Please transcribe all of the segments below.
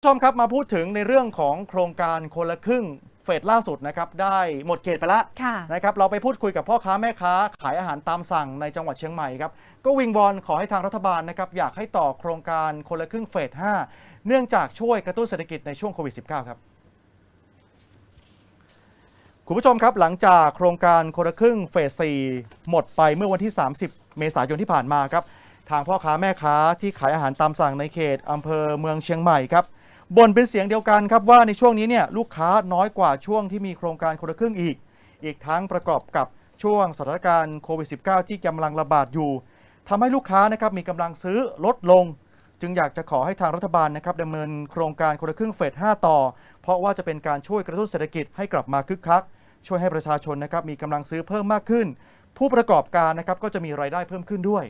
ผู้ชมครับ มาพูดถึงในเรื่องของโครงการคนละครึ่งเฟสล่าสุดนะครับได้หมดเขตไปแล้วค่ะ นะครับเราไปพูดคุยกับพ่อค้าแม่ค้า ขายอาหารตามสั่งในจังหวัดเชียงใหม่ครับก็วิงวอนขอให้ทางรัฐบาลนะครับอยากให้ต่อโครงการคนละครึ่งเฟส 5 เนื่องจากช่วยกระตุ้นเศรษฐกิจในช่วงโควิด -19 ครับคุณผู้ชมครับหลังจากโครงการคนละครึ่งเฟส 4 หมดไปเมื่อวันที่ 30 เมษายนที่ผ่านมาครับทางพ่อค้าแม่ค้าที่ขายอาหารตามสั่งในเขตอำเภอเมืองเชียงใหม่ครับ บ่นเป็นเสียงเดียวกันครับว่าในช่วงนี้เนี่ยลูกค้าน้อยกว่าช่วงที่มีโครงการคนละครึ่งอีก อีกทั้งประกอบกับช่วงสถานการณ์โควิด -19 ที่กำลังระบาดอยู่ทำให้ลูกค้านะครับมีกำลังซื้อลดลง จึงอยากจะขอให้ทางรัฐบาลนะครับดำเนินโครงการคนละครึ่งเฟส 5 ต่อ เพราะว่าจะเป็นการช่วยกระตุ้นเศรษฐกิจให้กลับมาคึกคัก ช่วยให้ประชาชนนะครับมีกำลังซื้อเพิ่มมากขึ้น ผู้ประกอบการนะครับก็จะมีรายได้เพิ่มขึ้นด้วย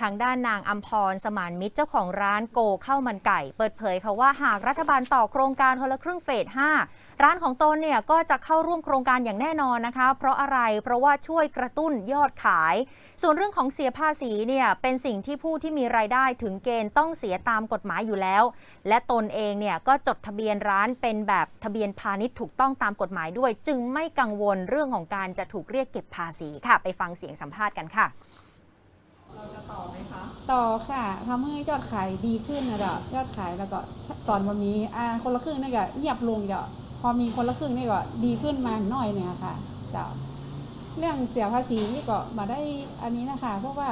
ทางด้านนางอัมพรสมานมิตรเจ้าของร้านโกข้าวมันไก่ เปิดเผยค่ะว่าหากรัฐบาลต่อโครงการคนละครึ่งเฟส 5 ร้านของตนเนี่ยก็จะเข้าร่วมโครงการอย่างแน่นอนนะคะ เพราะอะไรเพราะว่าช่วยกระตุ้นยอดขาย ส่วนเรื่องของเสียภาษีเนี่ยเป็นสิ่งที่ผู้ที่มีรายได้ถึงเกณฑ์ต้องเสียตามกฎหมายอยู่แล้ว และตนเองเนี่ยก็จดทะเบียนร้านเป็นแบบทะเบียนพาณิชย์ถูกต้องตามกฎหมายด้วย จึงไม่กังวลเรื่องของการจะถูกเรียกเก็บภาษีค่ะ ไปฟังเสียงสัมภาษณ์กันค่ะ ต่อค่ะทำให้ยอดขายดีขึ้นนะเจ้ายอดขายแล้วก็ตอนวันนี้อ่าคนละครึ่งนี่ก็เงียบลงเจ้าพอมีคนละครึ่งนี่ก็ดีขึ้นมาหน่อยเนี่ยค่ะเจ้าเรื่องเสียภาษีนี่ก็มาได้อันนี้นะคะ เพราะว่า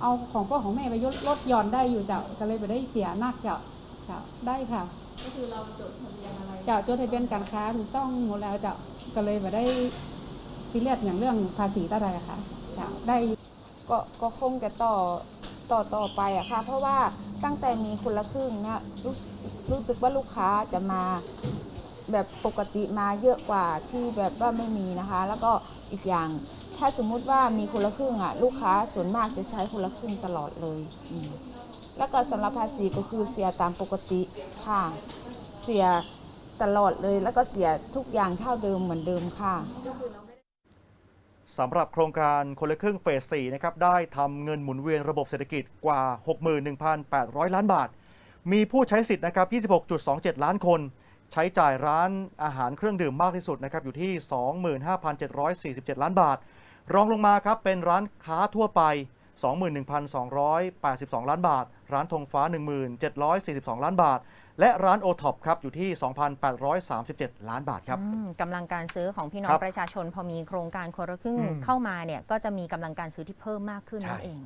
เอาของพ่อของแม่ไปยดลดหย่อนได้อยู่เจ้าก็เลยไปได้เสียนักเจ้าเจ้าได้ค่ะ ก็คือเราจดทะเบียนอะไรเจ้าจดทะเบียนการค้าถูกต้องหมดแล้วเจ้าก็เลยมาได้ซีเรียสอย่างเรื่องภาษีต่อใดอะค่ะเจ้าได้ ก็ก็คงจะต่อต่อต่อไปอะค่ะ เพราะว่าตั้งแต่มีคนละครึ่งเนี่ยรู้สึกรู้สึกว่าลูกค้าจะมาแบบปกติมาเยอะกว่าที่แบบว่าไม่มีนะคะ แล้วก็อีกอย่างถ้าสมมุติว่ามีคนละครึ่งอะลูกค้าส่วนมากจะใช้คนละครึ่งตลอดเลยอืมแล้วก็สำหรับภาษีก็คือเสียตามปกติค่ะ เสียตลอดเลยแล้วก็เสียทุกอย่างเท่าเดิมเหมือนเดิมค่ะ สำหรับโครงการคนละครึ่งเฟส4นะครับได้ทำเงินหมุนเวียนระบบเศรษฐกิจกว่า 61,800 ล้านบาท มีผู้ใช้สิทธิ์นะครับ 26.27 ล้านคน ใช้จ่ายร้านอาหารเครื่องดื่มมากที่สุดนะครับอยู่ที่ 25,747 ล้านบาท รองลงมาครับเป็นร้านค้าทั่วไป 21,282 ล้านบาท ร้านธงฟ้า 1742 ล้านบาท และร้านโอท็อปครับอยู่ที่ 2,837 ล้านบาทครับอืมกำลังการซื้อของพี่น้อคงรับประชาชนพอมีโครงการคนละครึ่งอืมเข้ามาเนี่ยก็จะมีกำลังการซื้อที่เพิ่มมากขึ้นนั่นใช่เอง